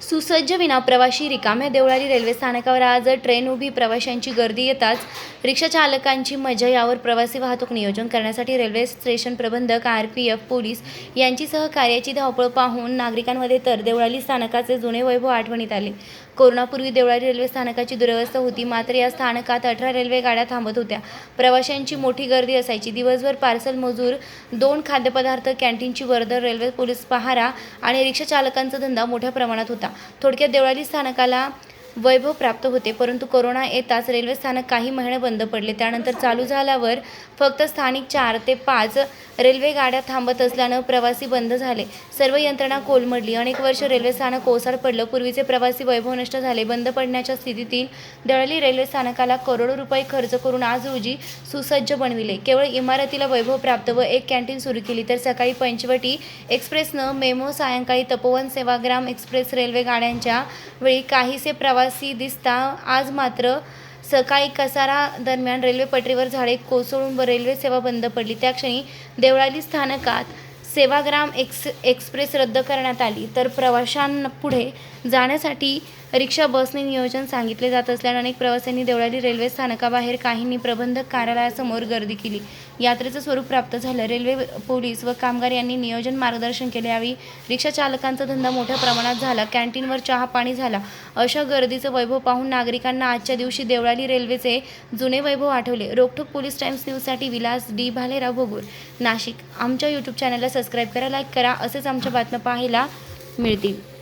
सुसज्ज विना प्रवाशी रिकाम्या देवळाली रेल्वे स्थानकावर आज ट्रेन उभी प्रवाशांची गर्दी येताच रिक्षा चालकांची मजा यावर प्रवासी वाहतूक नियोजन करण्यासाठी रेल्वे स्टेशन प्रबंधक आर पी एफ पोलीस यांची सहकार्याची धावपळ पाहून नागरिकांमध्ये तर देवळाली स्थानकाचे जुने वैभव आठवणीत आले. कोरोनापूर्वी देवळाली रेल्वे स्थानकाची दुरवस्था होती मात्र या स्थानकात अठरा रेल्वे गाड्या थांबत होत्या. प्रवाशांची मोठी गर्दी असायची. दिवसभर पार्सल मजूर दोन खाद्यपदार्थ कॅन्टीनची वर्दळ रेल्वे पोलीस पहारा आणि रिक्षा चालकांचा धंदा मोठ्या प्रमाणात होता. थोडक्यात देवळाली स्थानकाला वैभव प्राप्त होते परंतु कोरोना येताच रेल्वे स्थानक काही महिने बंद पडले. त्यानंतर चालू झाल्यावर फक्त स्थानिक चार ते पाच रेल्वे गाड्या थांबत असल्यानं प्रवासी बंद झाले. सर्व यंत्रणा कोलमडली. अनेक वर्ष रेल्वे स्थानक ओसाड पडलं. पूर्वीचे प्रवासी वैभव नष्ट झाले. बंद पडण्याच्या स्थितीतील दळली रेल्वे स्थानकाला करोडो रुपये खर्च करून आज रोजी सुसज्ज बनविले. केवळ इमारतीला वैभव प्राप्त व एक कॅन्टीन सुरू केली. तर सकाळी पंचवटी एक्सप्रेसनं मेमो सायंकाळी तपोवन सेवाग्राम एक्सप्रेस रेल्वे गाड्यांच्या वेळी काहीसे प्रवासी दिसता. आज मात्र सकाळी कसारा दरम्यान रेल्वे पटरीवर झाडे कोसळून व रेल्वे सेवा बंद पडली. त्या क्षणी देवळाली स्थानकात सेवाग्राम एक्स एक्सप्रेस रद्द करण्यात आली. तर प्रवाशांपुढे जाण्यासाठी रिक्षा बसने नियोजन सांगितले जात असल्याने अनेक प्रवाशांनी देवळाली रेल्वे स्थानकाबाहेर काहींनी प्रबंधक कार्यालयासमोर गर्दी केली. यात्रेचं स्वरूप प्राप्त झालं. रेल्वे पोलीस व कामगार यांनी नियोजन मार्गदर्शन केले. यावेळी रिक्षा चालकांचा धंदा मोठ्या प्रमाणात झाला. कॅन्टीनवर चहा पाणी झाला. अशा गर्दीचं वैभव पाहून नागरिकांना आजच्या दिवशी देवळाली रेल्वेचे जुने वैभव आठवले. रोखोक पोलीस टाइम्स न्यूजसाठी विलास डी. भालेराव भोगूर नाशिक. आमच्या यूट्यूब चॅनलला सबस्क्राईब करा लाईक करा. असेच आमच्या बातम्या पाहायला मिळतील.